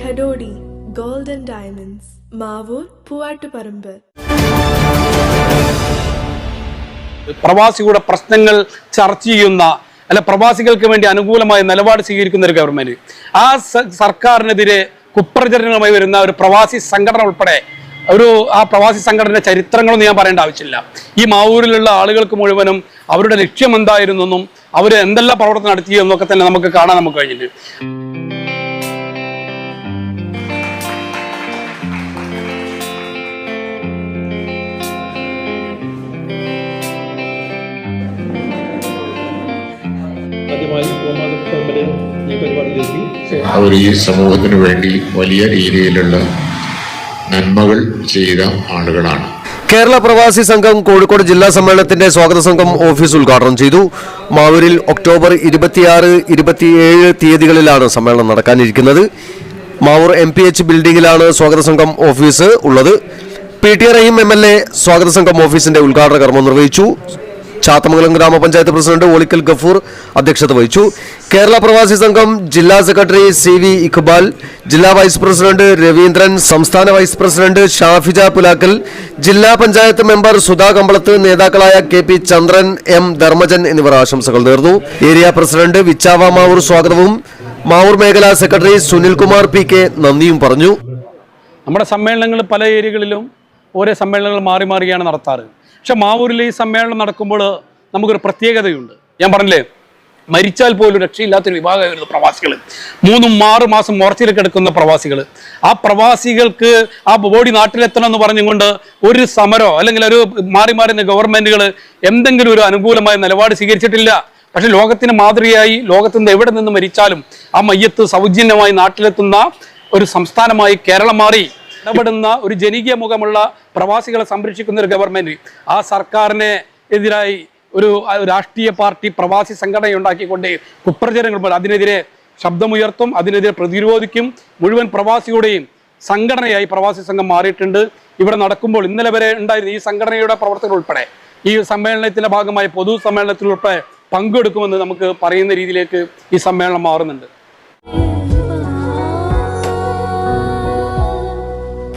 Kadodi golden diamonds Mavoor Poovattuparamba. പ്രവാസികളുടെ പ്രശ്നങ്ങൾ ചർച്ച ചെയ്യുന്ന അല്ല പ്രവാസികൾക്ക് വേണ്ടി അനുകൂലമായ നിലപാട് സ്വീകരിക്കുന്ന ഒരു ഗവൺമെന്റ് ആ സർക്കാരിനെതിരെ കുപ്രചരണങ്ങളുമായി വരുന്ന ഒരു പ്രവാസി സംഘടന ഉൾപ്പെടെ ഒരു ആ പ്രവാസി സംഘടനയുടെ ചരിത്രങ്ങളൊന്നും ഞാൻ പറയേണ്ട ആവശ്യമില്ല. ഈ മാവൂരിലുള്ള ആളുകൾക്ക് മുഴുവനും അവരുടെ ലക്ഷ്യം എന്തായിരുന്നെന്നും അവർ എന്തെല്ലാം പ്രവർത്തനം നടത്തിയെന്നൊക്കെ തന്നെ നമുക്ക് കാണാൻ നമുക്ക് കഴിഞ്ഞിട്ടുണ്ട്. അവർ ഈ സമൂഹത്തിന് വേണ്ടി വലിയ രീതിയിലുള്ള നന്മകൾ ചെയ്ത ആളുകളാണ്. കേരള പ്രവാസി സംഘം കോഴിക്കോട് ജില്ലാ സമ്മേളനത്തിന്റെ സ്വാഗത സംഘം ഓഫീസ് ഉദ്ഘാടനം ചെയ്തു. മാവൂരിൽ ഒക്ടോബർ ഇരുപത്തിയാറ് ഇരുപത്തിയേഴ് തീയതികളിലാണ് സമ്മേളനം നടക്കാനിരിക്കുന്നത്. മാവൂർ എം പി എച്ച് ബിൽഡിംഗിലാണ് സ്വാഗത സംഘം ഓഫീസ് ഉള്ളത്. P T Raheem M L A സ്വാഗത സംഘം ഓഫീസിന്റെ ഉദ്ഘാടന കർമ്മം നിർവഹിച്ചു. ചാത്തമംഗലം ഗ്രാമപഞ്ചായത്ത് പ്രസിഡന്റ് ഒളിക്കൽ ഗഫൂർ അധ്യക്ഷത വഹിച്ചു. കേരള പ്രവാസി സംഘം ജില്ലാ സെക്രട്ടറി സി വി ഇഖ്ബാൽ ജില്ലാ വൈസ് പ്രസിഡന്റ് രവീന്ദ്രൻ സംസ്ഥാന വൈസ് പ്രസിഡന്റ് ഷാഫിജ പുലാക്കൽ ജില്ലാ പഞ്ചായത്ത് മെമ്പർ സുധാ കമ്പളത്ത് നേതാക്കളായ K P Chandran M Dharmajan എന്നിവർ ആശംസകൾ നേർന്നു. ഏരിയ പ്രസിഡന്റ് വിച്ചാവ മാവൂർ സ്വാഗതവും മാവൂർ മേഖലാ സെക്രട്ടറി സുനിൽകുമാർ പി കെ നന്ദിയും പറഞ്ഞു. നമ്മുടെ സമ്മേളനങ്ങൾ പല ഏരിയകളിലും ഓരോ സമ്മേളനങ്ങൾ മാറി മാറിയാണ് നടത്താറ്. പക്ഷെ മാവൂരിൽ ഈ സമ്മേളനം നടക്കുമ്പോൾ നമുക്കൊരു പ്രത്യേകതയുണ്ട്. ഞാൻ പറഞ്ഞില്ലേ മരിച്ചാൽ പോലും രക്ഷയില്ലാത്തൊരു വിഭാഗമായിരുന്നു പ്രവാസികൾ. മൂന്നും ആറ് മാസം മോർച്ചയിൽ കിടക്കുന്ന പ്രവാസികൾ. ആ പ്രവാസികൾക്ക് ആ ബോഡി നാട്ടിലെത്തണം എന്ന് പറഞ്ഞുകൊണ്ട് ഒരു സമരോ അല്ലെങ്കിൽ ഒരു മാറി മാറുന്ന ഗവൺമെന്റുകൾ എന്തെങ്കിലും ഒരു അനുകൂലമായ നിലപാട് സ്വീകരിച്ചിട്ടില്ല. പക്ഷെ ലോകത്തിന് മാതൃകയായി ലോകത്തിന്റെ എവിടെ നിന്ന് മരിച്ചാലും ആ മയ്യത്ത് സൗജന്യമായി നാട്ടിലെത്തുന്ന ഒരു സംസ്ഥാനമായി കേരളം മാറി. ഇടപെടുന്ന ഒരു ജനകീയ മുഖമുള്ള പ്രവാസികളെ സംരക്ഷിക്കുന്ന ഒരു ഗവൺമെന്റ് ആ സർക്കാരിനെ എതിരായി ഒരു രാഷ്ട്രീയ പാർട്ടി പ്രവാസി സംഘടന ഉണ്ടാക്കിക്കൊണ്ട് കുപ്രചരങ്ങൾ അതിനെതിരെ ശബ്ദമുയർത്തും അതിനെതിരെ പ്രതിരോധിക്കും മുഴുവൻ പ്രവാസികളുടെയും സംഘടനയായി പ്രവാസി സംഘം മാറിയിട്ടുണ്ട്. ഇവിടെ നടക്കുമ്പോൾ ഇന്നലെ വരെ ഉണ്ടായിരുന്ന ഈ സംഘടനയുടെ പ്രവർത്തകർ ഉൾപ്പെടെ ഈ സമ്മേളനത്തിന്റെ ഭാഗമായി പൊതു സമ്മേളനത്തിൽ ഉൾപ്പെടെ പങ്കെടുക്കുമെന്ന് നമുക്ക് പറയുന്ന രീതിയിലേക്ക് ഈ സമ്മേളനം മാറുന്നുണ്ട്.